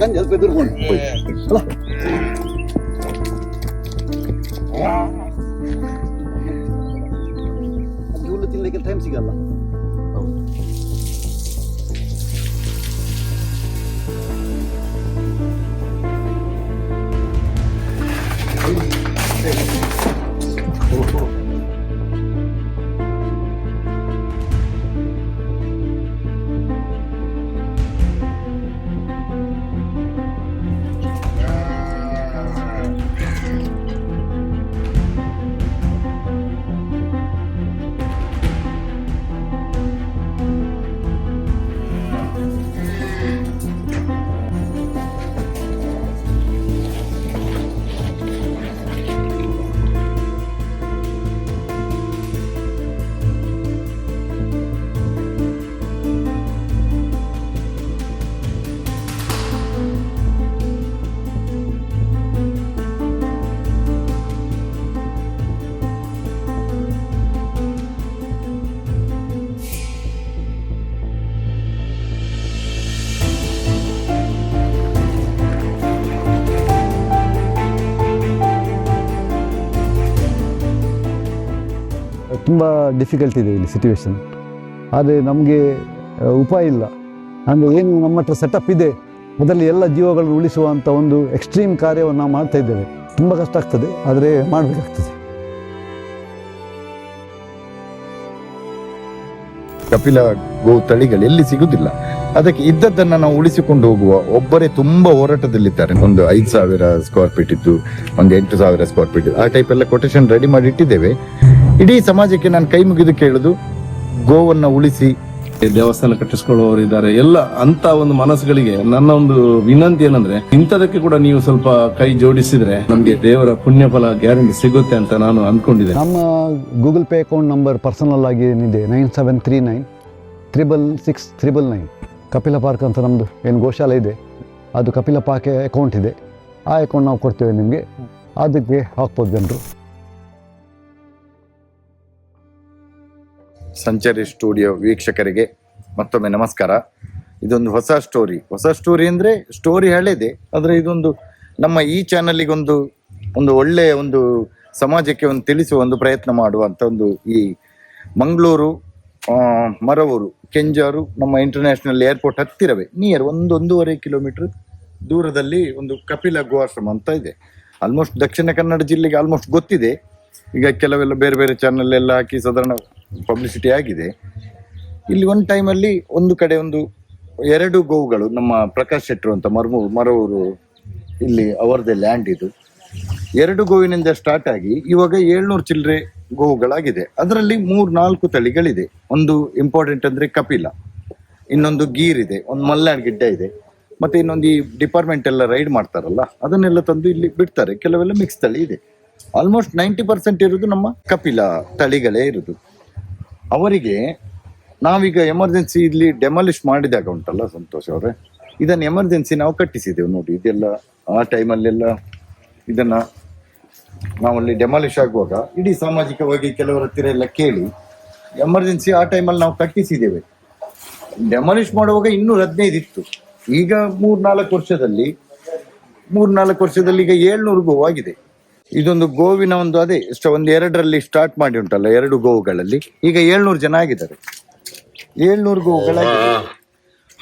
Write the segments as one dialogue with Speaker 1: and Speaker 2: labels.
Speaker 1: ಕಂಜಿ ಸ್ವಲ್ಪ ಎದುರ್ಕೊಂಡು ಹೋಯ್. ಅಲ್ಲ
Speaker 2: ತುಂಬ ಡಿಫಿಕಲ್ಟ್ ಇದೆ ಇಲ್ಲಿ ಸಿಚುವೇಶನ್ ಆದರೆ ನಮಗೆ ಉಪಾಯ ಇಲ್ಲ. ಅಂದರೆ ಏನು ನಮ್ಮ ಹತ್ರ ಸೆಟಪ್ ಇದೆ, ಅದರಲ್ಲಿ ಎಲ್ಲ ಜೀವಗಳನ್ನು ಉಳಿಸುವಂಥ ಒಂದು ಎಕ್ಸ್ಟ್ರೀಮ್ ಕಾರ್ಯವನ್ನು ನಾವು ಮಾಡ್ತಾ ಇದ್ದೇವೆ. ತುಂಬ ಕಷ್ಟ ಆಗ್ತದೆ, ಆದರೆ ಮಾಡಬೇಕಾಗ್ತದೆ.
Speaker 3: ಕಪಿಲ ಗೋ ತಳಿಗಳು ಎಲ್ಲಿ ಸಿಗುದಿಲ್ಲ. ಅದಕ್ಕೆ ಇದ್ದದ್ದನ್ನ ನಾವು ಉಳಿಸಿಕೊಂಡು ಹೋಗುವ ಒಬ್ಬರೇ ತುಂಬಾ ಹೋರಾಟದಲ್ಲಿದ್ದಾರೆ. ಒಂದು ಐದು ಸಾವಿರ ಸ್ಕ್ವೇರ್ ಫೀಟ್ ಇದ್ದು, ಒಂದು ಎಂಟು ಸಾವಿರ ಸ್ಕ್ವೇರ್ ಫೀಟ್ ಆ ಟೈಪ್ ಎಲ್ಲ ಕೊಟೇಶನ್ ರೆಡಿ ಮಾಡಿ ಇಟ್ಟಿದ್ದೇವೆ. ಇಡೀ ಸಮಾಜಕ್ಕೆ ನಾನು ಕೈ ಮುಗಿದು ಕೇಳುದು ಗೋವನ್ನ ಉಳಿಸಿ.
Speaker 4: ದೇವಸ್ಥಾನ ಕಟ್ಟಿಸ್ಕೊಳ್ಳುವವರು ಇದ್ದಾರೆ ಎಲ್ಲ ಅಂತ ಒಂದು ಮನಸ್ಸುಗಳಿಗೆ ನನ್ನ ಒಂದು ವಿನಂತಿ ಏನಂದ್ರೆ ಇಂಥದಕ್ಕೆ ಕೂಡ ನೀವು ಸ್ವಲ್ಪ ಕೈ ಜೋಡಿಸಿದ್ರೆ ನಮಗೆ ದೇವರ ಪುಣ್ಯ ಫಲ ಗ್ಯಾರಂಟಿ ಸಿಗುತ್ತೆ ಅಂತ ನಾನು ಅಂದ್ಕೊಂಡಿದ್ದೆ
Speaker 2: ನಮ್ಮ Google Pay account number personal ಆಗಿ ಏನಿದೆ nine seven three nine triple six triple nine. Kapila park ಅಂತ ನಮ್ಮದು ಏನು ಗೋಶಾಲೆ ಇದೆ ಅದು ಕಪಿಲ ಪಾರ್ಕ್ ಅಕೌಂಟ್ ಇದೆ. ಆ ಅಕೌಂಟ್ ನಾವು ಕೊಡ್ತೇವೆ ನಿಮಗೆ. ಅದಕ್ಕೆ ಹಾಕ್ಬೋದು ಜನರು.
Speaker 3: ಸಂಚಾರಿ ಸ್ಟುಡಿಯೋ ವೀಕ್ಷಕರಿಗೆ ಮತ್ತೊಮ್ಮೆ ನಮಸ್ಕಾರ. ಇದೊಂದು ಹೊಸ ಸ್ಟೋರಿ. ಹೊಸ ಸ್ಟೋರಿ ಅಂದ್ರೆ ಸ್ಟೋರಿ ಹಳೇದೆ, ಆದರೆ ಇದೊಂದು ನಮ್ಮ ಈ ಚಾನಲಿಗೊಂದು, ಒಂದು ಒಳ್ಳೆಯ ಒಂದು ಸಮಾಜಕ್ಕೆ ಒಂದು ತಿಳಿಸುವ ಒಂದು ಪ್ರಯತ್ನ ಮಾಡುವಂಥ ಒಂದು ಈ ಮಂಗಳೂರು ಮರವೂರು, ಕೆಂಜಾರು ನಮ್ಮ ಇಂಟರ್ನ್ಯಾಷನಲ್ ಏರ್ಪೋರ್ಟ್ ಹತ್ತಿರವೇ ನಿಯರ್ ಒಂದು ಒಂದೂವರೆ ಕಿಲೋಮೀಟರ್ ದೂರದಲ್ಲಿ ಒಂದು ಕಪಿಲ ಗೋಆಶ್ರಮ ಅಂತ ಇದೆ. ಆಲ್ಮೋಸ್ಟ್ ದಕ್ಷಿಣ ಕನ್ನಡ ಜಿಲ್ಲೆಗೆ ಆಲ್ಮೋಸ್ಟ್ ಗೊತ್ತಿದೆ. ಈಗ ಕೆಲವೆಲ್ಲ ಬೇರೆ ಬೇರೆ ಚಾನಲ್ ಎಲ್ಲ ಹಾಕಿ ಸಾಧಾರಣ ಪಬ್ಲಿಸಿಟಿ ಆಗಿದೆ. ಇಲ್ಲಿ ಒಂದು ಟೈಮಲ್ಲಿ ಒಂದು ಕಡೆ ಒಂದು ಎರಡು ಗೋವುಗಳು, ನಮ್ಮ ಪ್ರಕಾಶ್ ಶೆಟ್ರು ಅಂತ ಮರ್ಮೂ, ಮರವರು ಇಲ್ಲಿ ಅವರದೇ ಲ್ಯಾಂಡ್ ಇದು. ಎರಡು ಗೋವಿನಿಂದ ಸ್ಟಾರ್ಟ್ ಆಗಿ ಇವಾಗ ಏಳ್ನೂರು ಚಿಲ್ಲರೆ ಗೋವುಗಳಾಗಿದೆ. ಅದರಲ್ಲಿ ಮೂರು, ನಾಲ್ಕು ತಳಿಗಳಿದೆ. ಒಂದು ಇಂಪಾರ್ಟೆಂಟ್ ಅಂದರೆ ಕಪಿಲ, ಇನ್ನೊಂದು ಗೀರ್ ಇದೆ, ಒಂದು ಮಲ್ನಾಡ್ ಗಿಡ್ಡ ಇದೆ, ಮತ್ತೆ ಇನ್ನೊಂದು ಈ ಡಿಪಾರ್ಟ್ಮೆಂಟ್ ಎಲ್ಲ ರೈಡ್ ಮಾಡ್ತಾರಲ್ಲ, ಅದನ್ನೆಲ್ಲ ತಂದು ಇಲ್ಲಿ ಬಿಡ್ತಾರೆ. ಕೆಲವೆಲ್ಲ ಮಿಕ್ಸ್ ತಳಿ ಇದೆ. ಆಲ್ಮೋಸ್ಟ್ ನೈಂಟಿ ಪರ್ಸೆಂಟ್ ಇರೋದು ನಮ್ಮ ಕಪಿಲ ತಳಿಗಳೇ ಇರುದು. ಅವರಿಗೆ ನಾವೀಗ ಎಮರ್ಜೆನ್ಸಿ ಇಲ್ಲಿ ಡೆಮಾಲಿಷ್ ಮಾಡಿದಾಗ ಉಂಟಲ್ಲ ಸಂತೋಷ್ ಅವರೇ? ಇದನ್ನು ಎಮರ್ಜೆನ್ಸಿ ನಾವು ಕಟ್ಟಿಸಿದೆವು ನೋಡಿ, ಇದೆಲ್ಲ ಆ ಟೈಮಲ್ಲೆಲ್ಲ ಇದನ್ನ ನಾವಲ್ಲಿ ಡೆಮಾಲಿಷ್ ಆಗುವಾಗ ಇಡೀ ಸಾಮಾಜಿಕವಾಗಿ ಕೆಲವರ ಹತ್ತಿರ ಎಲ್ಲ ಕೇಳಿ ಎಮರ್ಜೆನ್ಸಿ ಆ ಟೈಮಲ್ಲಿ ನಾವು ಕಟ್ಟಿಸಿದ್ದೇವೆ ಡೆಮಾಲಿಷ್ ಮಾಡುವಾಗ ಇನ್ನೂರ ಹದಿನೈದು ಇತ್ತು ಈಗ ಮೂರ್ನಾಲ್ಕು ವರ್ಷದಲ್ಲಿ ಮೂರ್ನಾಲ್ಕು ವರ್ಷದಲ್ಲಿ ಈಗ ಏಳ್ನೂರು ಆಗಿದೆ. ಇದೊಂದು ಗೋವಿನ ಒಂದು ಅದೇ ಇಷ್ಟ ಒಂದು ಎರಡರಲ್ಲಿ ಸ್ಟಾರ್ಟ್ ಮಾಡಿ ಉಂಟಲ್ಲ ಎರಡು ಗೋವುಗಳಲ್ಲಿ. ಈಗ ಏಳ್ನೂರು ಜನ ಆಗಿದ್ದಾರೆ. ಏಳ್ನೂರು ಗೋವುಗಳಾಗಿದೆ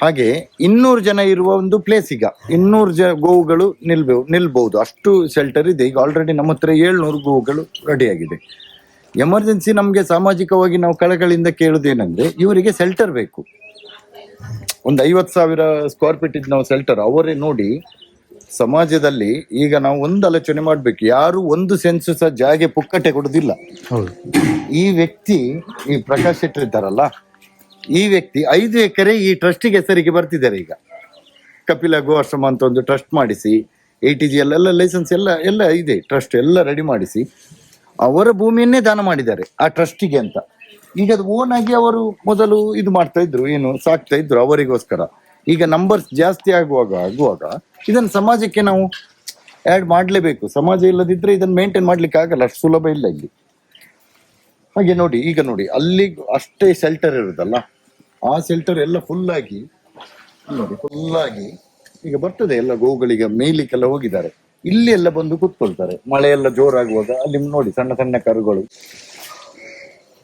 Speaker 3: ಹಾಗೆ ಇನ್ನೂರು ಜನ ಇರುವ ಒಂದು ಪ್ಲೇಸ್ ಈಗ. ಇನ್ನೂರು ಜ ಗೋವುಗಳು ನಿಲ್ಬೇಕು ನಿಲ್ಬಹುದು ಅಷ್ಟು ಶೆಲ್ಟರ್ ಇದೆ. ಈಗ ಆಲ್ರೆಡಿ ನಮ್ಮ ಹತ್ರ ಏಳ್ನೂರು ಗೋವುಗಳು ರೆಡಿ ಆಗಿದೆ. ಎಮರ್ಜೆನ್ಸಿ ನಮಗೆ ಸಾಮಾಜಿಕವಾಗಿ ನಾವು ಕಳೆಗಳಿಂದ ಕೇಳುದೇನೆಂದ್ರೆ ಇವರಿಗೆ ಸೆಲ್ಟರ್ ಬೇಕು. ಒಂದು ಐವತ್ತು ಸಾವಿರ ಸ್ಕ್ವೇರ್ ಫೀಟ್ ಇದ್ದು ನಾವು ಸೆಲ್ಟರ್ ಅವರೇ ನೋಡಿ ಸಮಾಜದಲ್ಲಿ ಈಗ ನಾವು ಒಂದು ಆಲೋಚನೆ ಮಾಡ್ಬೇಕು. ಯಾರು ಒಂದು ಸೆನ್ಸಸ್ ಸಹ ಜಾಗೆ ಪುಕ್ಕಟೆ ಕೊಡುದಿಲ್ಲ. ಈ ವ್ಯಕ್ತಿ ಈ ಪ್ರಕಾಶ್ ಶೆಟ್ಟರ್ ಇದ್ದಾರಲ್ಲ ಈ ವ್ಯಕ್ತಿ ಐದು ಎಕರೆ ಈ ಟ್ರಸ್ಟಿಗೆ ಹೆಸರಿಗೆ ಬರ್ತಿದ್ದಾರೆ ಈಗ. ಕಪಿಲ ಗೋಆಶ್ರಮ ಅಂತ ಒಂದು ಟ್ರಸ್ಟ್ ಮಾಡಿಸಿ ಎ ಟಿ ಜಿ ಎಲ್ಲ ಲೈಸೆನ್ಸ್ ಎಲ್ಲ ಎಲ್ಲ ಇದೆ ಟ್ರಸ್ಟ್ ಎಲ್ಲ ರೆಡಿ ಮಾಡಿಸಿ ಅವರ ಭೂಮಿಯನ್ನೇ ದಾನ ಮಾಡಿದ್ದಾರೆ ಆ ಟ್ರಸ್ಟಿಗೆ ಅಂತ. ಈಗ ಅದು ಓನ್ ಆಗಿ ಅವರು ಮೊದಲು ಇದು ಮಾಡ್ತಾ ಇದ್ರು ಏನು ಸಾಕ್ತಾ ಇದ್ರು ಅವರಿಗೋಸ್ಕರ. ಈಗ ನಂಬರ್ಸ್ ಜಾಸ್ತಿ ಆಗುವಾಗ ಆಗುವಾಗ ಇದನ್ನು ಸಮಾಜಕ್ಕೆ ನಾವು ಆ್ಯಡ್ ಮಾಡಲೇಬೇಕು. ಸಮಾಜ ಇಲ್ಲದಿದ್ರೆ ಇದನ್ನು ಮೇಂಟೈನ್ ಮಾಡ್ಲಿಕ್ಕೆ ಆಗಲ್ಲ, ಅಷ್ಟು ಸುಲಭ ಇಲ್ಲ ಇಲ್ಲಿ. ಹಾಗೆ ನೋಡಿ, ಈಗ ನೋಡಿ, ಅಲ್ಲಿ ಅಷ್ಟೇ ಶೆಲ್ಟರ್ ಇರುದಲ್ಲ ಆ ಶೆಲ್ಟರ್ ಎಲ್ಲ ಫುಲ್ ಆಗಿ, ನೋಡಿ ಫುಲ್ ಆಗಿ ಈಗ ಬರ್ತದೆ ಎಲ್ಲ ಗೋವುಗಳಿಗೆ ಮೇಲಿಕ್ಕೆಲ್ಲ ಹೋಗಿದ್ದಾರೆ. ಇಲ್ಲಿ ಎಲ್ಲ ಬಂದು ಕೂತ್ಕೊಳ್ತಾರೆ. ಮಳೆ ಎಲ್ಲ ಜೋರಾಗುವಾಗ, ಅಲ್ಲಿ ನೋಡಿ ಸಣ್ಣ ಸಣ್ಣ ಕರುಗಳು.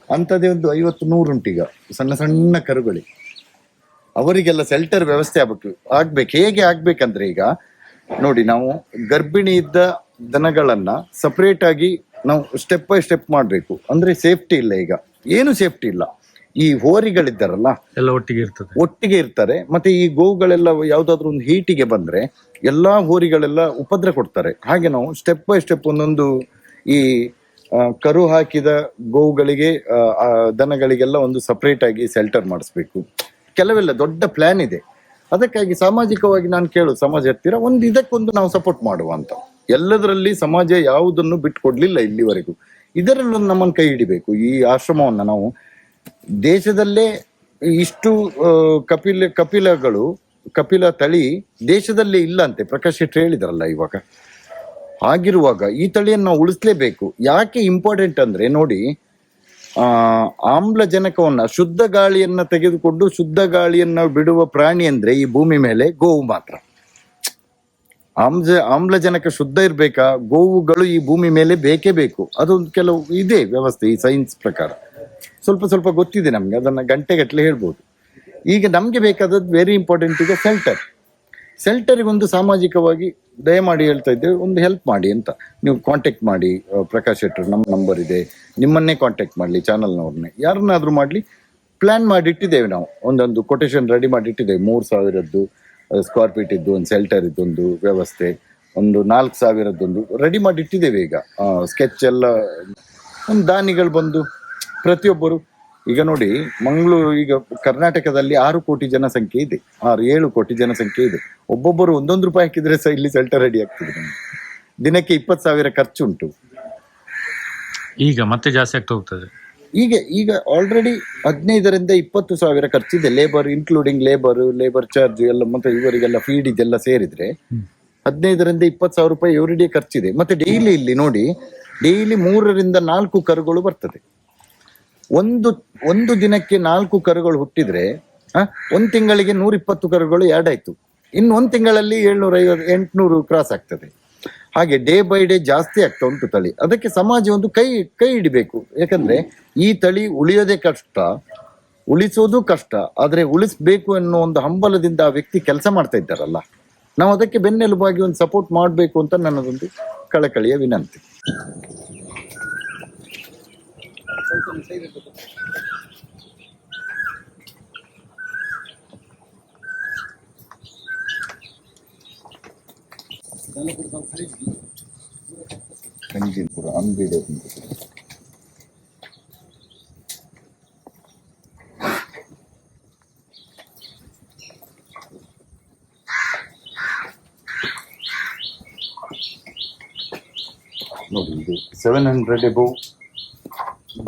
Speaker 3: ಅಂಥದ್ದೇ ಒಂದು ಐವತ್ತು ಈಗ, ಸಣ್ಣ ಸಣ್ಣ ಕರುಗಳು ಅವರಿಗೆಲ್ಲ ಸೆಲ್ಟರ್ ವ್ಯವಸ್ಥೆ ಆಗ್ಬೇಕು ಆಗ್ಬೇಕು. ಹೇಗೆ ಆಗ್ಬೇಕಂದ್ರೆ ಈಗ ನೋಡಿ ನಾವು ಗರ್ಭಿಣಿ ಇದ್ದ ದನಗಳನ್ನ ಸಪರೇಟ್ ಆಗಿ ನಾವು ಸ್ಟೆಪ್ ಬೈ ಸ್ಟೆಪ್ ಮಾಡಬೇಕು. ಅಂದ್ರೆ ಸೇಫ್ಟಿ ಇಲ್ಲ ಈಗ. ಏನು ಸೇಫ್ಟಿ ಇಲ್ಲ. ಈ ಹೋರಿಗಳಿದ್ದಾರಲ್ಲ
Speaker 5: ಎಲ್ಲ ಒಟ್ಟಿಗೆ ಇರ್ತದೆ.
Speaker 3: ಒಟ್ಟಿಗೆ ಇರ್ತಾರೆ. ಮತ್ತೆ ಈ ಗೋವುಗಳೆಲ್ಲ ಯಾವ್ದಾದ್ರು ಒಂದು ಹೀಟಿಗೆ ಬಂದ್ರೆ ಎಲ್ಲಾ ಹೋರಿಗಳೆಲ್ಲ ಉಪದ್ರ ಕೊಡ್ತಾರೆ. ಹಾಗೆ ನಾವು ಸ್ಟೆಪ್ ಬೈ ಸ್ಟೆಪ್ ಒಂದೊಂದು ಈ ಕರು ಹಾಕಿದ ಗೋವುಗಳಿಗೆ ದನಗಳಿಗೆಲ್ಲ ಒಂದು ಸಪರೇಟ್ ಆಗಿ ಸೆಲ್ಟರ್ ಮಾಡಿಸ್ಬೇಕು. ಕೆಲವೆಲ್ಲ ದೊಡ್ಡ ಪ್ಲಾನ್ ಇದೆ. ಅದಕ್ಕಾಗಿ ಸಾಮಾಜಿಕವಾಗಿ ನಾನು ಕೇಳು, ಸಮಾಜ ಹತ್ತಿರ ಒಂದು ಇದಕ್ಕೊಂದು ನಾವು ಸಪೋರ್ಟ್ ಮಾಡುವ ಅಂತ. ಎಲ್ಲದರಲ್ಲಿ ಸಮಾಜ ಯಾವುದನ್ನು ಬಿಟ್ಕೊಡ್ಲಿಲ್ಲ ಇಲ್ಲಿವರೆಗೂ. ಇದರಲ್ಲೊಂದು ನಮ್ಮನ್ನು ಕೈ ಹಿಡಿಬೇಕು. ಈ ಆಶ್ರಮವನ್ನು ನಾವು ದೇಶದಲ್ಲೇ ಇಷ್ಟು ಕಪಿಲ, ಕಪಿಲಗಳು, ಕಪಿಲ ತಳಿ ದೇಶದಲ್ಲೇ ಇಲ್ಲ ಅಂತೆ. ಪ್ರಕಾಶ್ ಶೆಟ್ಟಿ ಹೇಳಿದಾರಲ್ಲ ಇವಾಗ. ಆಗಿರುವಾಗ ಈ ತಳಿಯನ್ನು ನಾವು ಉಳಿಸ್ಲೇಬೇಕು. ಯಾಕೆ ಇಂಪಾರ್ಟೆಂಟ್ ಅಂದ್ರೆ ನೋಡಿ ಆಮ್ಲಜನಕವನ್ನ ಶುದ್ಧ ಗಾಳಿಯನ್ನ ತೆಗೆದುಕೊಂಡು ಶುದ್ಧ ಗಾಳಿಯನ್ನ ಬಿಡುವ ಪ್ರಾಣಿ ಅಂದ್ರೆ ಈ ಭೂಮಿ ಮೇಲೆ ಗೋವು ಮಾತ್ರ. ಆಮ್ಲ ಆಮ್ಲಜನಕ ಶುದ್ಧ ಇರಬೇಕಾ? ಗೋವುಗಳು ಈ ಭೂಮಿ ಮೇಲೆ ಬೇಕೇ ಬೇಕು. ಅದೊಂದು ಕೆಲವು ಇದೆ ವ್ಯವಸ್ಥೆ ಈ ಸೈನ್ಸ್ ಪ್ರಕಾರ. ಸ್ವಲ್ಪ ಸ್ವಲ್ಪ ಗೊತ್ತಿದೆ ನಮ್ಗೆ, ಅದನ್ನ ಗಂಟೆಗಟ್ಟಲೆ ಹೇಳ್ಬೋದು. ಈಗ ನಮ್ಗೆ ಬೇಕಾದದ್ದು ವೆರಿ ಇಂಪಾರ್ಟೆಂಟ್ ಈಗ ಸೆಲ್ಟರ್ ಸೆಲ್ಟರಿಗೊಂದು ಒಂದು ಸಾಮಾಜಿಕವಾಗಿ ದಯಮಾಡಿ ಹೇಳ್ತಾ ಇದ್ದೇವೆ, ಒಂದು ಹೆಲ್ಪ್ ಮಾಡಿ ಅಂತ. ನೀವು ಕಾಂಟ್ಯಾಕ್ಟ್ ಮಾಡಿ ಪ್ರಕಾಶ್ ಶೆಟ್ಟರ್, ನಮ್ಮ ನಂಬರ್ ಇದೆ. ನಿಮ್ಮನ್ನೇ ಕಾಂಟ್ಯಾಕ್ಟ್ ಮಾಡಲಿ ಚಾನಲ್ನವ್ರನ್ನೇ ಯಾರನ್ನಾದರೂ ಮಾಡಲಿ ಪ್ಲ್ಯಾನ್ ಮಾಡಿ ಇಟ್ಟಿದ್ದೇವೆ ನಾವು. ಒಂದೊಂದು ಕೊಟೇಶನ್ ರೆಡಿ ಮಾಡಿ ಇಟ್ಟಿದ್ದೇವೆ ಮೂರು ಸಾವಿರದ್ದು ಸ್ಕ್ವೇರ್ ಫೀಟ್ ಇದ್ದು, ಒಂದು ಸೆಲ್ಟರ್ ಇದ್ದೊಂದು ವ್ಯವಸ್ಥೆ, ಒಂದು ನಾಲ್ಕು ಸಾವಿರದ್ದೊಂದು ರೆಡಿ ಮಾಡಿ ಇಟ್ಟಿದ್ದೇವೆ ಈಗ ಸ್ಕೆಚ್ ಎಲ್ಲ, ಒಂದು ದಾನಿಗಳು ಬಂದು, ಪ್ರತಿಯೊಬ್ಬರು, ಈಗ ನೋಡಿ, ಮಂಗಳೂರು ಈಗ ಕರ್ನಾಟಕದಲ್ಲಿ ಆರು ಕೋಟಿ ಜನಸಂಖ್ಯೆ ಇದೆ. ಆರು, ಏಳು ಕೋಟಿ ಜನಸಂಖ್ಯೆ ಇದೆ. ಒಬ್ಬೊಬ್ಬರು ಒಂದೊಂದು ರೂಪಾಯಿ ಹಾಕಿದ್ರೆ ಸಹ ಇಲ್ಲಿ ಸೆಲ್ಟರ್ ರೆಡಿ ಆಗ್ತದೆ. ದಿನಕ್ಕೆ ಇಪ್ಪತ್ತು ಸಾವಿರ ಖರ್ಚು ಉಂಟು
Speaker 5: ಈಗ ಮತ್ತೆ ಜಾಸ್ತಿ ಆಗ್ತಾ ಹೋಗ್ತದೆ.
Speaker 3: ಈಗ ಈಗ ಆಲ್ರೆಡಿ ಹದಿನೈದರಿಂದ ಇಪ್ಪತ್ತು ಸಾವಿರ ಖರ್ಚಿದೆ. Labour including labour labour charge ಎಲ್ಲ ಮತ್ತೆ ಇವರಿಗೆಲ್ಲ ಫೀಡ್ ಇದೆಲ್ಲ ಸೇರಿದ್ರೆ ಹದಿನೈದರಿಂದ ಇಪ್ಪತ್ತು ಸಾವಿರ ರೂಪಾಯಿ ಎವ್ರಿಡೇ ಖರ್ಚಿದೆ. ಮತ್ತೆ ಡೈಲಿ ಇಲ್ಲಿ ನೋಡಿ ಡೈಲಿ ಮೂರರಿಂದ ನಾಲ್ಕು ಕರುಗಳು ಬರ್ತದೆ. ಒಂದು ಒಂದು ದಿನಕ್ಕೆ ನಾಲ್ಕು ಕರುಗಳು ಹುಟ್ಟಿದ್ರೆ ಒಂದು ತಿಂಗಳಿಗೆ ನೂರ ಇಪ್ಪತ್ತು ಕರುಗಳು ಎರಡ್ ಆಯ್ತು. ಇನ್ನು ಒಂದು ತಿಂಗಳಲ್ಲಿ ಏಳ್ನೂರ ಐವತ್ತು ಎಂಟುನೂರು ಕ್ರಾಸ್ ಆಗ್ತದೆ. ಹಾಗೆ ಡೇ ಬೈ ಡೇ ಜಾಸ್ತಿ ಆಗ್ತಾ ಉಂಟು ತಳಿ. ಅದಕ್ಕೆ ಸಮಾಜ ಒಂದು ಕೈ ಕೈ ಹಿಡಿಬೇಕು. ಯಾಕಂದ್ರೆ ಈ ತಳಿ ಉಳಿಯೋದೇ ಕಷ್ಟ, ಉಳಿಸೋದು ಕಷ್ಟ. ಆದ್ರೆ ಉಳಿಸ್ಬೇಕು ಅನ್ನೋ ಒಂದು ಹಂಬಲದಿಂದ ಆ ವ್ಯಕ್ತಿ ಕೆಲಸ ಮಾಡ್ತಾ ಇದ್ದಾರಲ್ಲ, ನಾವು ಅದಕ್ಕೆ ಬೆನ್ನೆಲುಬಾಗಿ ಒಂದು ಸಪೋರ್ಟ್ ಮಾಡಬೇಕು ಅಂತ ನನ್ನದೊಂದು ಕಳಕಳಿಯ ವಿನಂತಿ. ಅಂಬಿಡೆ ನೋಡಿ ಇದು ಸೆವೆನ್ ಹಂಡ್ರೆಡ್ ಎಬೋ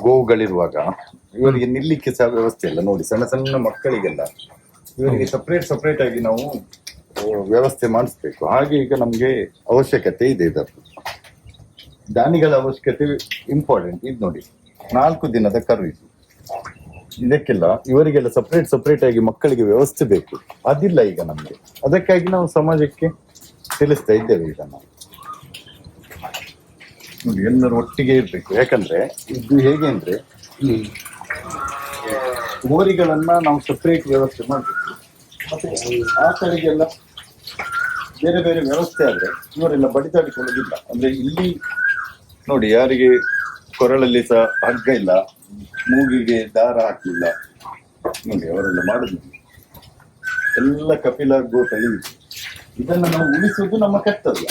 Speaker 3: ಗೋಗಳಿರುವಾಗ ಇವರಿಗೆ ನಿಲ್ಲಿಕ್ಕೆ ಸಹ ವ್ಯವಸ್ಥೆ ಇಲ್ಲ. ನೋಡಿ ಸಣ್ಣ ಸಣ್ಣ ಮಕ್ಕಳಿಗೆಲ್ಲ ಇವರಿಗೆ ಸಪ್ರೇಟ್ ಸಪ್ರೇಟ್ ಆಗಿ ನಾವು ವ್ಯವಸ್ಥೆ ಮಾಡಿಸ್ಬೇಕು. ಹಾಗೆ ಈಗ ನಮ್ಗೆ ಅವಶ್ಯಕತೆ ಇದೆ ಇದರದ್ದು ದಾನಿಗಳ ಅವಶ್ಯಕತೆ ಇಂಪಾರ್ಟೆಂಟ್ ಇದು ನೋಡಿ, ನಾಲ್ಕು ದಿನದ ಕರು ಇದು ಇದಕ್ಕೆಲ್ಲ ಇವರಿಗೆಲ್ಲ ಸಪ್ರೇಟ್ ಸಪ್ರೇಟ್ ಆಗಿ ಮಕ್ಕಳಿಗೆ ವ್ಯವಸ್ಥೆ ಬೇಕು. ಅದಿಲ್ಲ ಈಗ ನಮ್ಗೆ. ಅದಕ್ಕಾಗಿ ನಾವು ಸಮಾಜಕ್ಕೆ ತಿಳಿಸ್ತಾ ಇದ್ದೇವೆ ಈಗ ನಾವು. ಎಲ್ಲರೂ ಒಟ್ಟಿಗೆ ಇರ್ಬೇಕು. ಯಾಕಂದ್ರೆ, ಇದು ಹೇಗೆ ಅಂದ್ರೆ ಮೋರಿಗಳನ್ನ ನಾವು ಸಪ್ರೇಟ್ ವ್ಯವಸ್ಥೆ ಮಾಡಬೇಕು. ಮತ್ತೆ ಆ ಕಡೆಗೆಲ್ಲ ಬೇರೆ ಬೇರೆ ವ್ಯವಸ್ಥೆ ಆದ್ರೆ ಇವರೆಲ್ಲ ಬಡಿದಾಡಿಕೊಳ್ಳೋದಿಲ್ಲ ಅಂದ್ರೆ ಇಲ್ಲಿ ನೋಡಿ ಯಾರಿಗೆ ಕೊರಳಲ್ಲಿ ಸಹ ಹಗ್ಗ ಇಲ್ಲ ಮೂಗಿಗೆ ದಾರ ಹಾಕಿಲ್ಲ ನೋಡಿ ಅವರೆಲ್ಲ ಮಾಡುದು ಎಲ್ಲ ಕಪಿಲ ಗೋ ತಳಿ ಇದನ್ನ ನಾವು ಉಳಿಸುವುದು ನಮ್ಮ ಕರ್ತವ್ಯ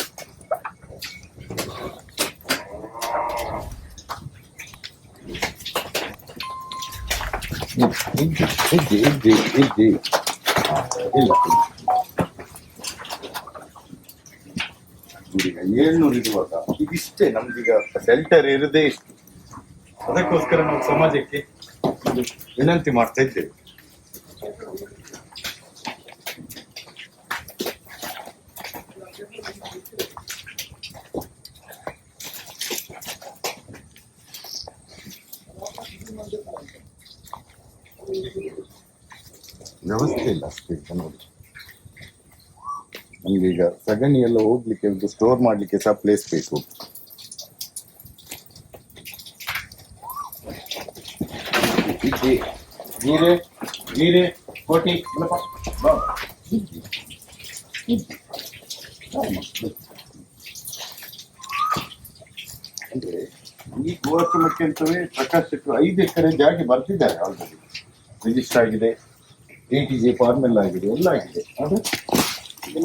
Speaker 3: ಇಲ್ಲ ಈಗ ಏಳ್ನೂರು ಇರುವಾಗ ಇದಿಷ್ಟೇ ನಮ್ದೀಗ ಸೆಲ್ಟರ್ ಇರದೇ ಇಷ್ಟು. ಅದಕ್ಕೋಸ್ಕರ ನಾವು ಸಮಾಜಕ್ಕೆ ಒಂದು ವಿನಂತಿ ಮಾಡ್ತಾ ಇದ್ದೇವೆ. ವ್ಯವಸ್ಥೆ ಇಲ್ಲ ಅಷ್ಟೇ ನೋಡಿ ಈಗ ಸಗಣಿ ಎಲ್ಲ ಹೋಗ್ಲಿಕ್ಕೆ ಒಂದು ಸ್ಟೋರ್ ಮಾಡ್ಲಿಕ್ಕೆ ಸಹ ಪ್ಲೇಸ್ ಬೇಕು. ಈ ನೀರೆ ಕೋಟಿ ಈ ಅಂತವೇ ಪ್ರಕಾಶ್ ಶೆಟ್ಟರು ಐದು ಎಕರೆ ಜಾಗ ಬರ್ತಿದ್ದಾರೆ ಆಲ್ರೆಡಿ ರಿಜಿಸ್ಟರ್ ಆಗಿದೆ ಎ ಟಿ ಜಿ ಫಾರ್ಮೆಲ್ ಆಗಿದೆ, ಎಲ್ಲ ಆಗಿದೆ. ಅದು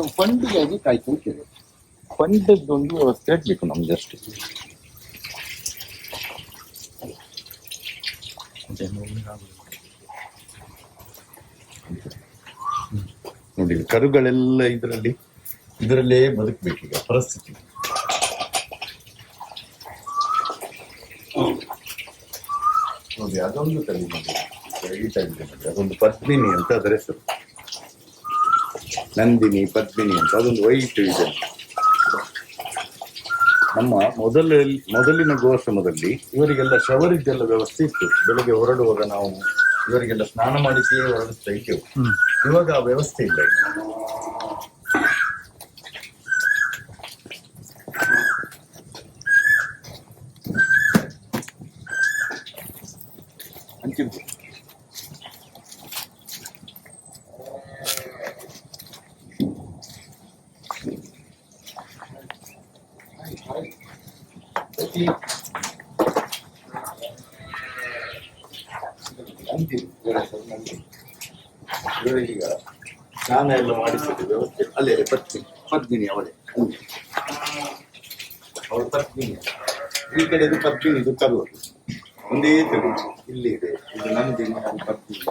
Speaker 3: ನಾವು ಫಂಡಿಗಾಗಿ ಕಾಯ್ಕೊಳ್ತೇವೆ ಫಂಡದ್ದೊಂದು ವ್ಯವಸ್ಥೆ ಆಗ್ಬೇಕು ನಮ್ದು ಅಷ್ಟೇ ನೋಡಿ, ಕರುಗಳೆಲ್ಲ ಇದರಲ್ಲಿ, ಇದರಲ್ಲೇ ಬದುಕಬೇಕೀಗ ಪರಿಸ್ಥಿತಿ. ನೋಡಿ, ಅದೊಂದು ತಲೆ ಮಾಡಿ ಅದೊಂದು ಪದ್ಮಿನಿ ಅಂತ ಅದರ ಹೆಸರು ನಂದಿನಿ ಪದ್ಮಿನಿ ಅಂತ. ಅದೊಂದು ವೈಟ್ ಇದೆ. ನಮ್ಮ ಮೊದಲ ಮೊದಲಿನ ಗೋಶ್ರಮದಲ್ಲಿ ಇವರಿಗೆಲ್ಲ ಶವರಿದ್ದೆಲ್ಲ ವ್ಯವಸ್ಥೆ ಇತ್ತು. ಬೆಳಗ್ಗೆ ಹೊರಡುವಾಗ ನಾವು ಇವರಿಗೆಲ್ಲ ಸ್ನಾನ ಮಾಡಿಸಿಯೇ ಹೊರಡಿಸ್ತಾ ಇದ್ದೆವು. ಇವಾಗ ಆ ವ್ಯವಸ್ಥೆ ಇಲ್ಲ ಈಗ. ಹಂಚಿದ್ದು ಪ್ರತಿ ನಂದಿ ಇವರ ಹೆಸರು ನಂದಿ. ಇವರಿಗೀಗ ಸ್ನಾನ ಎಲ್ಲ ಮಾಡಿಸಿದ ಅಲ್ಲೇ ಪದ್ಮಿನಿ ಅವಳೇ ಅವಳು ಪದ್ಮಿನಿ ಈ ಕಡೆ ಇದು ಪದ್ಮಿನಿ ಇದು ಕರುವರು ಒಂದೇ ತಳಿ ಇಲ್ಲಿ ಇದೆ. ಇದು ನಂದಿನಿ ಅದು ಪದ್ಮಿನಿ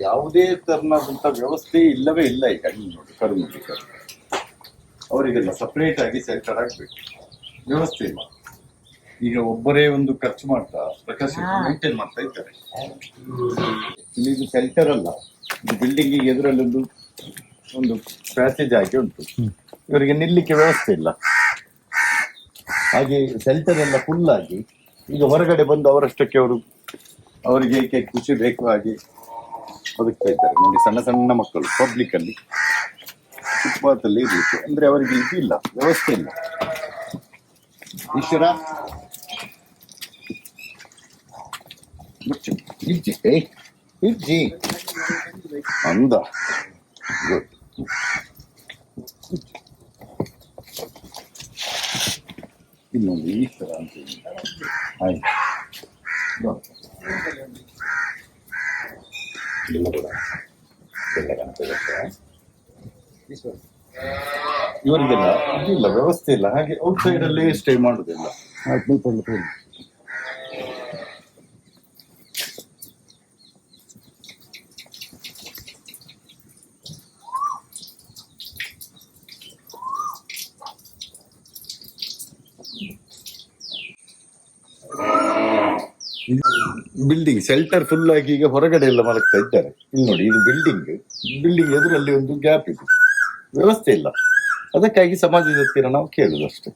Speaker 3: ಯಾವುದೇ ತರನಾದಂತ ವ್ಯವಸ್ಥೆ ಇಲ್ಲವೇ ಇಲ್ಲ ಈಗ. ನೋಡಿ ಕರುಮುಖಿಕರು ಅವರಿಗೆಲ್ಲ ಸಪ್ರೇಟ್ ಆಗಿ ಸೆಲ್ಟರ್ ಆಗ್ಬೇಕು. ವ್ಯವಸ್ಥೆ ಇಲ್ಲ. ಈಗ ಒಬ್ಬರೇ ಒಂದು ಖರ್ಚು ಮಾಡ್ತಾ ಪ್ರಕಾಶ್ ಮೇಂಟೈನ್ ಮಾಡ್ತಾ ಇದ್ದಾರೆ. ಇಲ್ಲಿ ಇದು ಸೆಲ್ಟರ್ ಅಲ್ಲ. ಇದು ಬಿಲ್ಡಿಂಗ್ ಎದುರಲ್ಲಿ ಒಂದು ಒಂದು ಪ್ಯಾಸೇಜ್ ಆಗಿ ಉಂಟು. ಇವರಿಗೆ ನಿಲ್ಲಿಕ್ಕೆ ವ್ಯವಸ್ಥೆ ಇಲ್ಲ. ಹಾಗೆ ಸೆಲ್ಟರ್ ಎಲ್ಲ ಫುಲ್ ಆಗಿ ಈಗ ಹೊರಗಡೆ ಬಂದು ಅವರಷ್ಟಕ್ಕೆ ಅವರು ಅವರಿಗೆ ಏಕೆ ಖುಷಿ ಬೇಕು ಹಾಗೆ ಬದುಕ್ತಾ ಇದ್ದಾರೆ. ನೋಡಿ ಸಣ್ಣ ಸಣ್ಣ ಮಕ್ಕಳು ಪಬ್ಲಿಕ್ ಅಲ್ಲಿ. ಫುಟ್ಪಾತ್ ಅಲ್ಲಿ ಇರ್ಲಿಕ್ಕೆ ಅಂದ್ರೆ ಅವರಿಗೆ ಇದು ಇಲ್ಲ ವ್ಯವಸ್ಥೆ ಇಲ್ಲ. ಈಶ್ವರ? ಮುಚ್ಚು. ಇಜ್ಜಿ ಏಯ್ ಇಜ್ಜಿ ಅಂದ. ಗುಡ್ ಇನ್ನೊಂದು ಈಶ್ವರ ಅಂತ ಇದೆ. ಆಯ್ತು. ಬಾ. ಇಲ್ಲ ಕೂಡ. ಎಲ್ಲ ಗಣಪತಿ ಇವರಿಗೆಲ್ಲ. ಇಲ್ಲ ವ್ಯವಸ್ಥೆ ಇಲ್ಲ. ಹಾಗೆ ಔಟ್ ಸೈಡ್ ಅಲ್ಲಿ ಸ್ಟೇ ಮಾಡುದಿಲ್ಲ ಬಿಲ್ಡಿಂಗ್ ಶೆಲ್ಟರ್ ಫುಲ್ ಆಗಿ ಈಗ ಹೊರಗಡೆ ಎಲ್ಲ ಮಲಗ್ತಾ ಇದ್ದಾರೆ. ಇಲ್ಲಿ ನೋಡಿ ಇದು ಬಿಲ್ಡಿಂಗ್ ಬಿಲ್ಡಿಂಗ್ ಎದುರಲ್ಲಿ ಒಂದು ಗ್ಯಾಪ್ ಇದೆ. ವ್ಯವಸ್ಥೆ ಇಲ್ಲ ಅದಕ್ಕಾಗಿ ಸಮಾಜದ ಹತ್ತಿರ ನಾವು ಕೇಳುದು ಅಷ್ಟೇ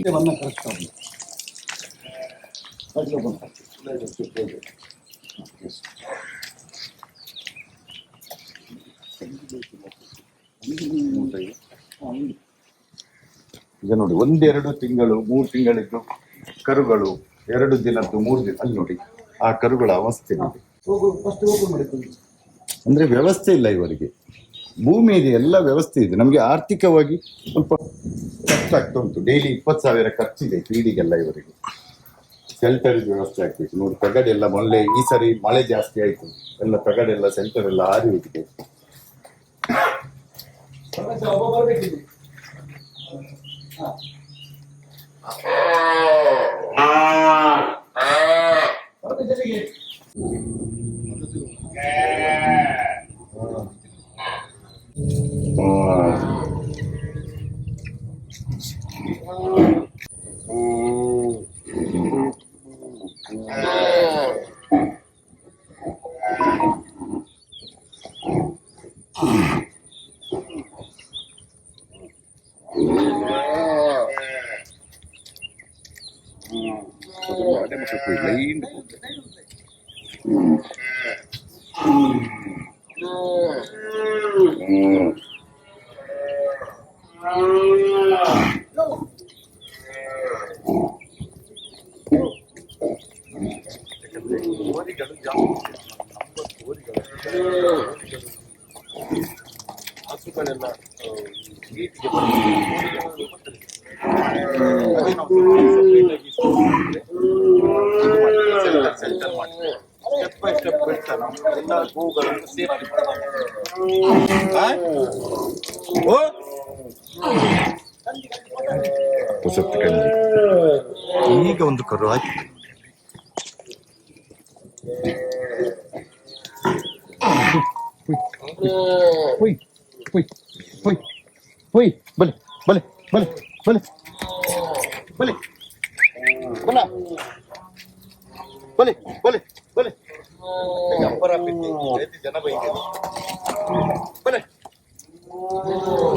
Speaker 3: ಇದೆ ಬಣ್ಣ correct ಆಗಿ. ಅಡ್ಡ ಬಣ್ಣ. Yes. ಈಗ ನೋಡಿ ಒಂದೆರಡು ತಿಂಗಳು ಮೂರು ತಿಂಗಳಿದ್ದು ಕರುಗಳು ಎರಡು ದಿನದ್ದು ಮೂರು ದಿನ ಅಲ್ಲಿ ನೋಡಿ ಆ ಕರುಗಳ ಅವಸ್ಥೆ ನೋಡಿ ಅಂದ್ರೆ ವ್ಯವಸ್ಥೆ ಇಲ್ಲ ಇವರಿಗೆ. ಭೂಮಿ ಇದೆ, ಎಲ್ಲ ವ್ಯವಸ್ಥೆ ಇದೆ. ನಮಗೆ ಆರ್ಥಿಕವಾಗಿ ಸ್ವಲ್ಪ ಕಷ್ಟ ಆಗ್ತಾ ಉಂಟು. ಡೈಲಿ ಇಪ್ಪತ್ತು ಸಾವಿರ ಖರ್ಚಿದೆ ಕ್ರೀಡೆಗೆಲ್ಲ ಇವರಿಗೆ. ಸೆಲ್ಟರ್ ವ್ಯವಸ್ಥೆ ಆಗ್ಬೇಕು. ನೋಡಿ ತಗಡೆಲ್ಲ ಮೊಳೆ ಈ ಸರಿ ಮಳೆ ಜಾಸ್ತಿ ಆಯ್ತು. ಎಲ್ಲ ತಗಡೆಲ್ಲ ಶೆಲ್ಟರ್ ಎಲ್ಲ ಹಾರಿ ಹೋಗಿದೆ. Yeah. ಹೊಸತ್ತು ಕಂಜಿ ಈಗ ಒಂದು ಕರು ಹಾಕಿ ಹುಯ್ ಹುಯ್ ಹುಯ್ ಬಲೆ ಬಲೆ ಬಲೆ ಬಲೆ ಬಲ ಬಲೆ ಬಲೆ ಬಲೆ ಅಪ್ಪರ ಬಿದ್ದು ಎದ್ದು ಜನ ಬೈತಾರೆ ಬಲೆ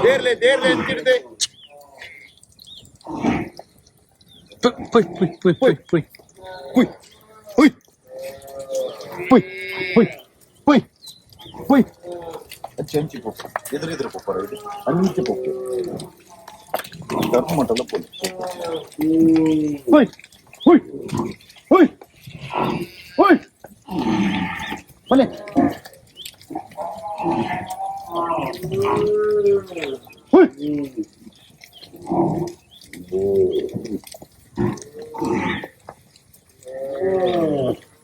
Speaker 3: ದೇರ್ಲೆ ದೇರ್ಲೆ ಅಂತಿಡ್ದೆ
Speaker 5: ಪುಯ್ ಪುಯ್ ಪುಯ್ ಪುಯ್ ಪುಯ್ ಪುಯ್
Speaker 3: ಹುಯ್ ಹುಯ್ ಹುಯ್ ಹುಯ್ ಹುಯ್ ಹುಯ್ ಚಂಚಿ ಪೊಪ್ಪ ಎದುರಿದ್ರೆ ಪೊಪ್ಪರ ಇದು ಅಂಚಿ ಪೊಪ್ಪೆ ಧರ್ಮಮಠದ ಪೊಲೆ ಹುಯ್ ಹುಯ್ ಹುಯ್ ಹುಯ್ ಬಲೆ ಹುಯ್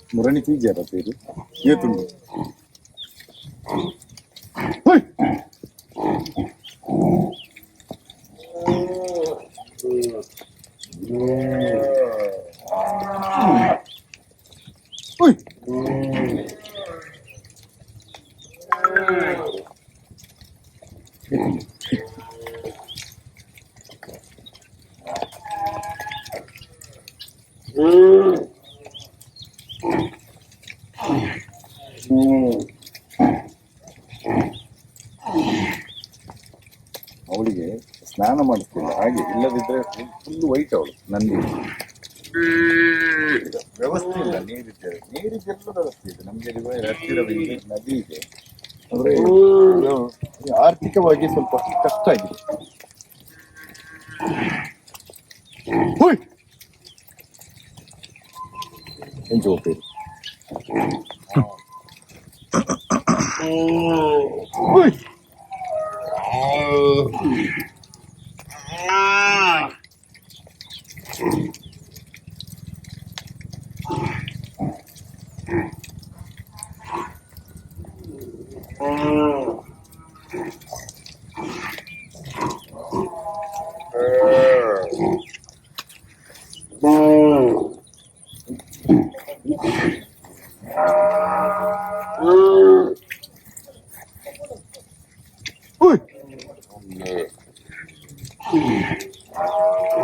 Speaker 3: ಮುರಣಿ ತೀಜಾರ ಪೇರು ಏತುಂಡು ಹುಯ್ ಹುಯ್ ಅವಳಿಗೆ ಸ್ನಾನ ಮಾಡಿಸ್ತಿಲ್ಲ ಹಾಗೆ ಇಲ್ಲದಿದ್ರೆ ಫುಲ್ ವೈಟ್ ಅವಳು ನಂದಿ ವ್ಯವಸ್ಥೆ ಇಲ್ಲ ನೀರಿ ನೀರಿದ್ದೆಲ್ಲ ವ್ಯವಸ್ಥೆ ಇದೆ. ನಮ್ಗೆ ಹತ್ತಿರ ನದಿ ಇದೆ. ಅಂದ್ರೆ ಆರ್ಥಿಕವಾಗಿ ಸ್ವಲ್ಪ ಕಷ್ಟ ಆಗಿದೆ.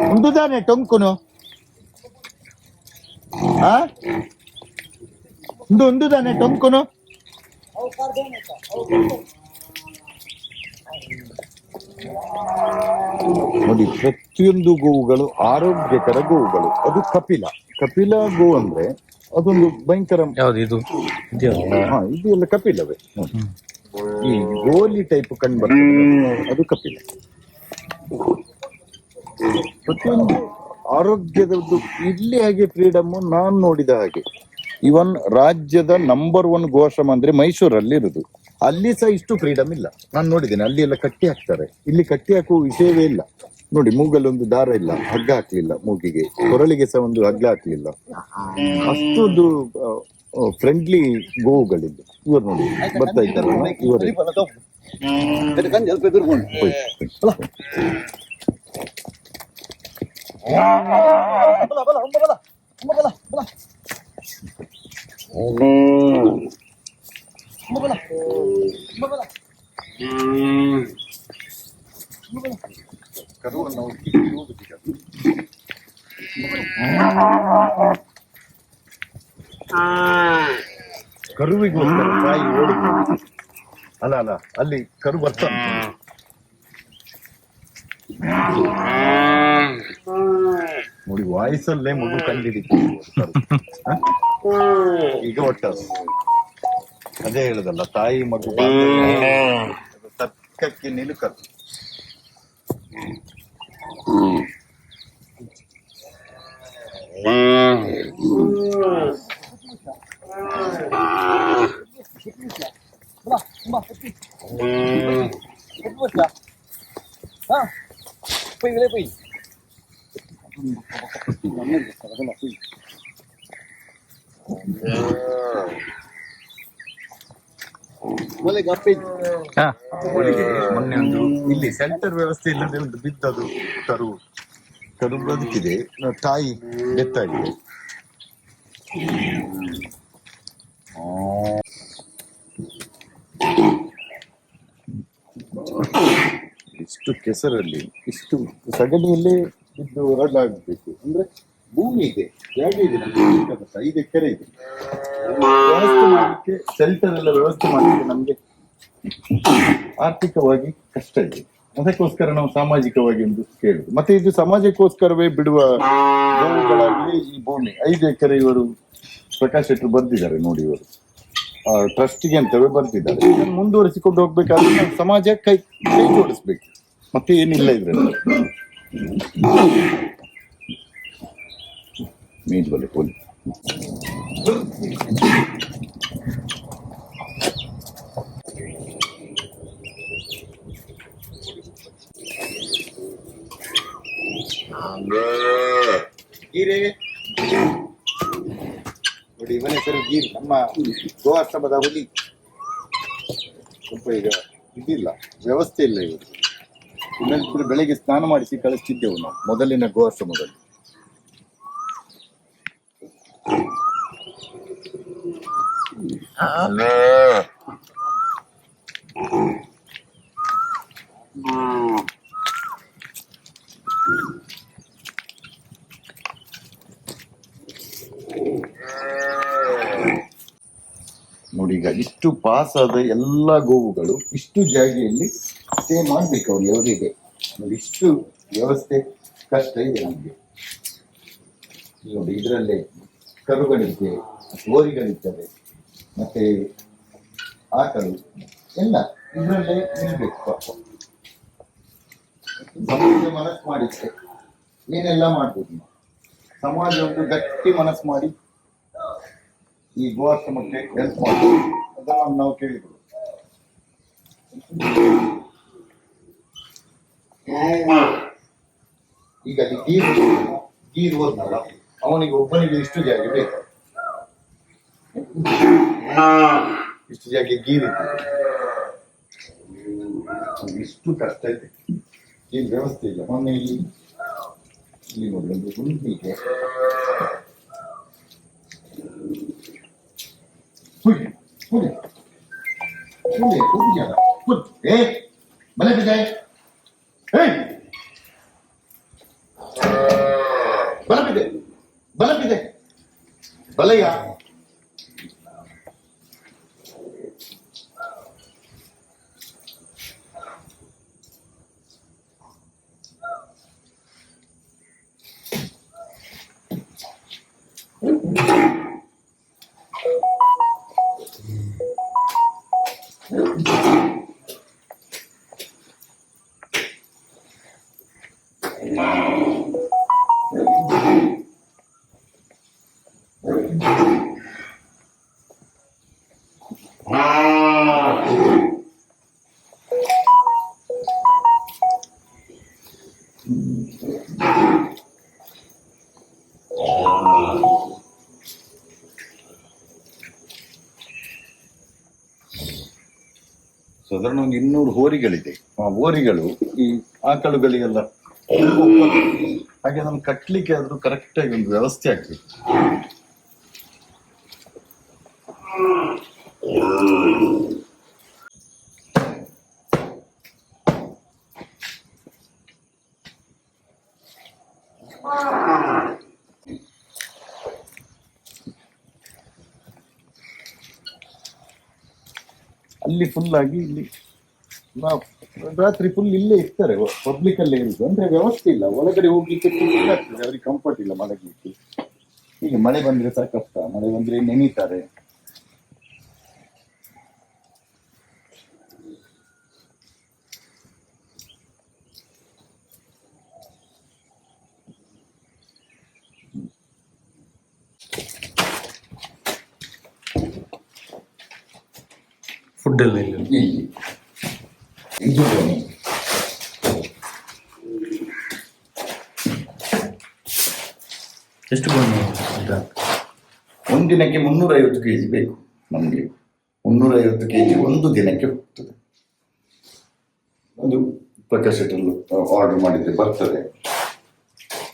Speaker 3: ఉంటుందానే టొంకును ఉండు ఉండుదానే టొంకును ನೋಡಿ ಪ್ರತಿಯೊಂದು ಗೋವುಗಳು ಆರೋಗ್ಯಕರ ಗೋವುಗಳು. ಅದು ಕಪಿಲ. ಕಪಿಲ ಗೋ ಅಂದ್ರೆ ಅದೊಂದು ಭಯಂಕರ
Speaker 5: ಯಾವ್ದು ಇದು?
Speaker 3: ಹಾ ಇದು ಎಲ್ಲ ಕಪಿಲವೇ. ಈ ಗೋಲಿ ಟೈಪ್ ಕಂಡು ಬರ್ತದೆ. ಅದು ಕಪಿಲ. ಪ್ರತಿಯೊಂದು ಆರೋಗ್ಯದ ಇಲ್ಲಿ ಹಾಗೆ ಫ್ರೀಡಮ್ ನಾನು ನೋಡಿದ ಹಾಗೆ. ಇವನ್ ರಾಜ್ಯದ ನಂಬರ್ ಒನ್ ಗೋಶ್ರಮ ಅಂದ್ರೆ ಮೈಸೂರಲ್ಲಿ ಇರುದು ಅಲ್ಲಿ ಸಹ ಇಷ್ಟು ಫ್ರೀಡಮ್ ಇಲ್ಲ. ನಾನು ನೋಡಿದ್ದೇನೆ, ಅಲ್ಲಿ ಎಲ್ಲ ಕಟ್ಟಿ ಹಾಕ್ತಾರೆ. ಇಲ್ಲಿ ಕಟ್ಟಿ ಹಾಕುವ ವಿಷಯವೇ ಇಲ್ಲ. ನೋಡಿ ಮೂಗಲ್ಲಿ ಒಂದು ದಾರ ಇಲ್ಲ, ಹಗ್ಗ ಹಾಕ್ಲಿಲ್ಲ ಮೂಗಿಗೆ. ಕೊರಳಿಗೆ ಸಹ ಒಂದು ಹಗ್ಗ ಹಾಕ್ಲಿಲ್ಲ. ಅಷ್ಟೊಂದು ಫ್ರೆಂಡ್ಲಿ ಗೋವುಗಳಿದ್ದು. ಇವರು ನೋಡಿ, ಬರ್ತಾ ಇದ್ದಾರೆ.
Speaker 1: ಬಲ ಬಲ ಬಲ ಬಲ ಬಲ
Speaker 3: ಹುಡುಕಿ ಇರುವುದಿಲ್ಲ. ಕರುವಿಗೋಸ್ಕರ ತಾಯಿ ಓಡಿ ಅಲ್ಲ ಅಲ್ಲ ಅಲ್ಲಿ ಕರು ಬರ್ತಾನೆ ನೋಡಿ ವಾಯ್ಸ್ ಅಲ್ಲೇ ಮಗು ಕಂಡಿಡಿತು ಈಗ ಒಟ್ಟದು ಅದೇ ಹೇಳುದಲ್ಲ ತಾಯಿ ಮಗು ಬಾಂಧವ್ಯ ಅದು ತರ್ಕಕ್ಕೆ ನಿಲುಕದು.
Speaker 1: ಬಲ ತುಂಬ ಎತ್ತಿ ಎತ್ತಿ ಬಸ್ಲ ಹಾ ಪೈ ಇಲ್ಲೇ ಪೈ ಅದಲ್ಲ ಪೈ ಮಲೆ ಗಪ್ಪೆ
Speaker 3: ಅವಳಿಗೆ ಮೊನ್ನೆ ಒಂದು ಇಲ್ಲಿ ಸೆಂಟರ್ ವ್ಯವಸ್ಥೆ ಇಲ್ಲದೆ ಒಂದು ಬಿದ್ದದು ಕರು ಕರು ಬದುಕಿದೆ. ತಾಯಿ ಡೆತ್ತಾಗಿದೆ ಇಷ್ಟು ಕೆಸರಲ್ಲಿ ಇಷ್ಟು ಸಗಣಿಯಲ್ಲೇ ಇದ್ದು ಹೊರಡಾಗಬೇಕು ಅಂದ್ರೆ ಭೂಮಿ ಇದೆ ಜಾಗ ಇದೆ ನಮ್ಗೆ ಐದು ಎಕರೆ ಇದೆ ವ್ಯವಸ್ಥೆ ಮಾಡಲಿಕ್ಕೆ ಶೆಲ್ಟರ್ ಎಲ್ಲ ವ್ಯವಸ್ಥೆ ಮಾಡಲಿಕ್ಕೆ ನಮಗೆ ಆರ್ಥಿಕವಾಗಿ ಕಷ್ಟ ಇದೆ. ಅದಕ್ಕೋಸ್ಕರ ನಾವು ಸಾಮಾಜಿಕವಾಗಿ ಒಂದು ಕೇಳುದು ಮತ್ತೆ ಇದು ಸಮಾಜಕ್ಕೋಸ್ಕರವೇ ಬಿಡುವ ಈ ಭೂಮಿ. ಐದು ಎಕರೆ ಇವರು ಪ್ರಕಾಶ್ ಶೆಟ್ಟರು ಬರ್ದಿದ್ದಾರೆ ನೋಡಿ ಇವರು. ಟ್ರಸ್ಟಿಗೆ ಅಂತವೇ ಬರ್ತಿದ್ದಾರೆ ಇದನ್ನು ಮುಂದುವರಿಸಿಕೊಂಡು ಹೋಗ್ಬೇಕಾದ್ರೆ ನಾವು ಸಮಾಜ ಕೈ ಕೈ ಜೋಡಿಸ್ಬೇಕು. ಮತ್ತೆ ಏನಿಲ್ಲ ಇದ್ರಲ್ಲಿ. ಬಲೆ ಪೋಲಿ ಗೀರೆ. ನೋಡಿ, ಇವನ ಹೆಸರು ಗೀರ್. ನಮ್ಮ ಗೋವಾಶ್ರಮದ ಹುಲಿ. ಸ್ವಲ್ಪ ಈಗ ಇದಿಲ್ಲ, ವ್ಯವಸ್ಥೆ ಇಲ್ಲ ಇವರು ಬೆಳಗ್ಗೆ ಬೆಳಿಗ್ಗೆ ಸ್ನಾನ ಮಾಡಿಸಿ ಕಳಿಸ್ತಿದ್ದೆವು ನಾವು, ಮೊದಲಿನ ಗೋವಾಶ್ರಮದಲ್ಲಿ ನೋಡಿ, ಈಗ ಇಷ್ಟು ಪಾಸ್ ಆದ ಎಲ್ಲ ಗೋವುಗಳು, ಇಷ್ಟು ಜಾಗೆಯಲ್ಲಿ ಸ್ಟೇ ಮಾಡ್ಬೇಕು ಅವ್ರು ಅವರಿಗೆ ನೋಡಿ, ಇಷ್ಟು ವ್ಯವಸ್ಥೆ ಕಷ್ಟ ಇದೆ ನಮಗೆ. ನೋಡಿ, ಇದರಲ್ಲೇ ಕರುಗಳಿದೆ ಓರಿಗಳಿರ್ತವೆ ಮತ್ತೆ ಆಕಳು ಎಲ್ಲ ಇದರಲ್ಲೇ ನಿಲ್ಬೇಕು ಪಾಪ. ಸಮಾಜ ಮನಸ್ಸು ಮಾಡಿದ್ರೆ ಏನೆಲ್ಲ ಮಾಡ್ಬೋದು ನಾವು. ಸಮಾಜ ಒಂದು ಗಟ್ಟಿ ಮನಸ್ಸು ಮಾಡಿ ಈ ಗೋಶ್ರಮಕ್ಕೆ ಹೆಲ್ಪ್ ಮಾಡಿ ಅದನ್ನು ನಾವು ಕೇಳಿದ್ರು. ಈಗ ಅಲ್ಲಿ ಗೀರ್ ಗೀರ್ ಹೋದ್ನಲ್ಲ, ಅವನಿಗೆ ಒಬ್ಬನಿಗೆ ಇಷ್ಟು ಜಾಗ ಬೇಕು. ಇಷ್ಟು ಜಾಗ ಗೀರ್ ಇತ್ತು ಇಷ್ಟು ಕಷ್ಟ ಇದೆ ಈ ವ್ಯವಸ್ಥೆ ಇಲ್ಲ ಮೊನ್ನೆ ಇಲ್ಲಿ ಇಲ್ಲಿ ನೋಡಿ ಒಂದು ಗುಂಪಿಗೆ ಹುಯ್ ಹುಯ್ ಹುಯ್ ಹುಯ್ ಹುಯ್ ಏ ಬಲೆ ಬಿದ್ದೆ ಏ ಬಲ ಬಿದ್ದೆ ಬಲ ಬಿದ್ದೆ ಬಲಯ್ಯ ಸಾಧಾರಣ ಒಂದು ಇನ್ನೂರು ಹೋರಿಗಳಿದೆ. ಆ ಹೋರಿಗಳು ಈ ಆಕಳುಗಳಿಗೆಲ್ಲ ಹಾಗೆ ಅದನ್ನು ಕಟ್ಲಿಕ್ಕೆ ಆದ್ರೂ ಕರೆಕ್ಟ್ ಆಗಿ ಒಂದು ವ್ಯವಸ್ಥೆ ಆಗ್ಬೇಕು. ಅಲ್ಲಿ ಫುಲ್ ಆಗಿ ಇಲ್ಲಿ ನಾವು ರಾತ್ರಿ ಫುಲ್ ಇಲ್ಲೇ ಇರ್ತಾರೆ ಪಬ್ಲಿಕ್ ಅಲ್ಲೇ ಇರುದು. ಅಂದ್ರೆ ವ್ಯವಸ್ಥೆ ಇಲ್ಲ. ಒಳಗಡೆ ಹೋಗ್ಲಿಕ್ಕೆ ಆಗ್ತದೆ. ಅವ್ರಿಗೆ ಕಂಫರ್ಟ್ ಇಲ್ಲ ಮಲಗಲಿಕ್ಕೆ. ಈಗ ಮಳೆ ಬಂದ್ರೆ ಸಾಕಷ್ಟ ಮಳೆ ಬಂದ್ರೆ ನೆನೀತಾರೆ.
Speaker 5: ಎಲ್ಲ ಇಲ್ಲ
Speaker 3: ಇದು.
Speaker 5: ಎಷ್ಟು ಗೋಣಿ ಊಟ?
Speaker 3: ಒಂದಿನಕ್ಕೆ ಮುನ್ನೂರ ಐವತ್ತು ಕೆಜಿ ಬೇಕು ನಮಗೆ ಮುನ್ನೂರ ಐವತ್ತು ಕೆಜಿ ಒಂದು ದಿನಕ್ಕೆ ಹೋಗ್ತದೆ ಅದು ಪ್ರಕಾಶ್ ಆರ್ಡರ್ ಮಾಡಿದ್ರೆ ಬರ್ತದೆ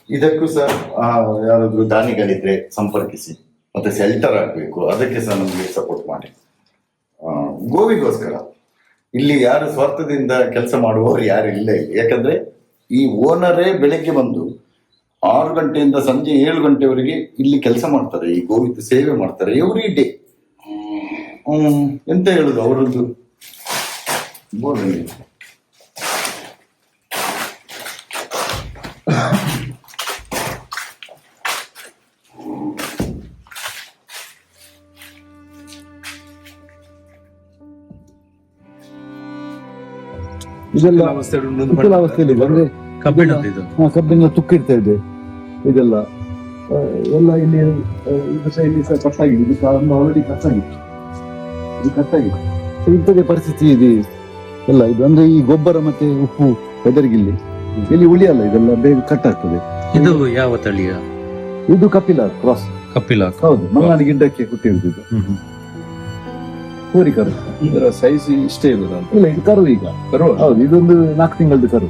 Speaker 3: ಇದಕ್ಕೂ ಸಹ ಆ, ಯಾರಾದ್ರೂ ದಾನಿಗಳಿದ್ರೆ ಸಂಪರ್ಕಿಸಿ ಮತ್ತೆ ಸೆಲ್ಟರ್ ಆಗಬೇಕು ಅದಕ್ಕೆ ಸಹ ನಮಗೆ ಸಪೋರ್ಟ್ ಮಾಡಿ ಗೋವಿಗೋಸ್ಕರ. ಇಲ್ಲಿ ಯಾರು ಸ್ವಾರ್ಥದಿಂದ ಕೆಲಸ ಮಾಡುವವರು ಯಾರು ಇಲ್ಲ ಇಲ್ಲಿ. ಯಾಕಂದ್ರೆ ಈ ಓನರೇ ಬೆಳಗ್ಗೆ ಬಂದು ಆರು ಗಂಟೆಯಿಂದ ಸಂಜೆ ಏಳು ಗಂಟೆವರೆಗೆ ಇಲ್ಲಿ ಕೆಲಸ ಮಾಡ್ತಾರೆ, ಈ ಗೋವಿಂದ ಸೇವೆ ಮಾಡ್ತಾರೆ ಎವ್ರಿ ಡೇ ಎಂತ ಹೇಳುದು ಅವರದ್ದು? ಬೋರ್ಡ್
Speaker 2: ಇದೆಲ್ಲ. ವಿಕಲಾವಸ್ಥೆಯಲ್ಲಿ ಇದೆ. ಅಂದ್ರೆ ಕಬ್ಬಿಣ ಕಬ್ಬಿನ ತುಕ್ಕಿರ್ತಾ ಇದೆ. ಇದೆಲ್ಲ ಎಲ್ಲ ಇಲ್ಲಿ ಇದು ಸಹ ಇಲ್ಲಿ ಸಹ ಕಟ್ಟಾಗಿದೆ ಇದು ಸಹ ಆಲ್ರೆಡಿ ಕಟ್ಟಾಗಿತ್ತು ಇದು ಕಟ್ಟಾಗಿದೆ ಆಗಿತ್ತು ಇಂಥದ್ದೇ ಪರಿಸ್ಥಿತಿ ಇದೆ. ಎಲ್ಲ ಇದು ಅಂದ್ರೆ ಈ ಗೊಬ್ಬರ ಮತ್ತೆ ಉಪ್ಪು ಎದರಿಗಿಲ್ಲಿ ಇಲ್ಲಿ ಉಳಿಯಲ್ಲ ಇದೆಲ್ಲ ಬೇಗ ಕಟ್ ಆಗ್ತದೆ.
Speaker 5: ಇದು ಯಾವ ತಳಿಯ?
Speaker 2: ಇದು ಕಪಿಲ ಕ್ರಾಸ್.
Speaker 5: ಕಪಿಲ.
Speaker 2: ಹೌದು ಮಲ್ನಾಡು ಗಿಡ್ಡಕ್ಕೆ ಹುಟ್ಟಿರುವುದು ಹೋರಿ ಕರು.
Speaker 4: ಇದರ ಸೈಜ್ ಇಷ್ಟೇ ಇರೋದು ಅಂತ.
Speaker 2: ಇಲ್ಲ ಇದು ಕರು ಈಗ.
Speaker 4: ಕರು
Speaker 2: ಹೌದು ಇದೊಂದು ನಾಲ್ಕು ತಿಂಗಳದ್ದು ಕರು.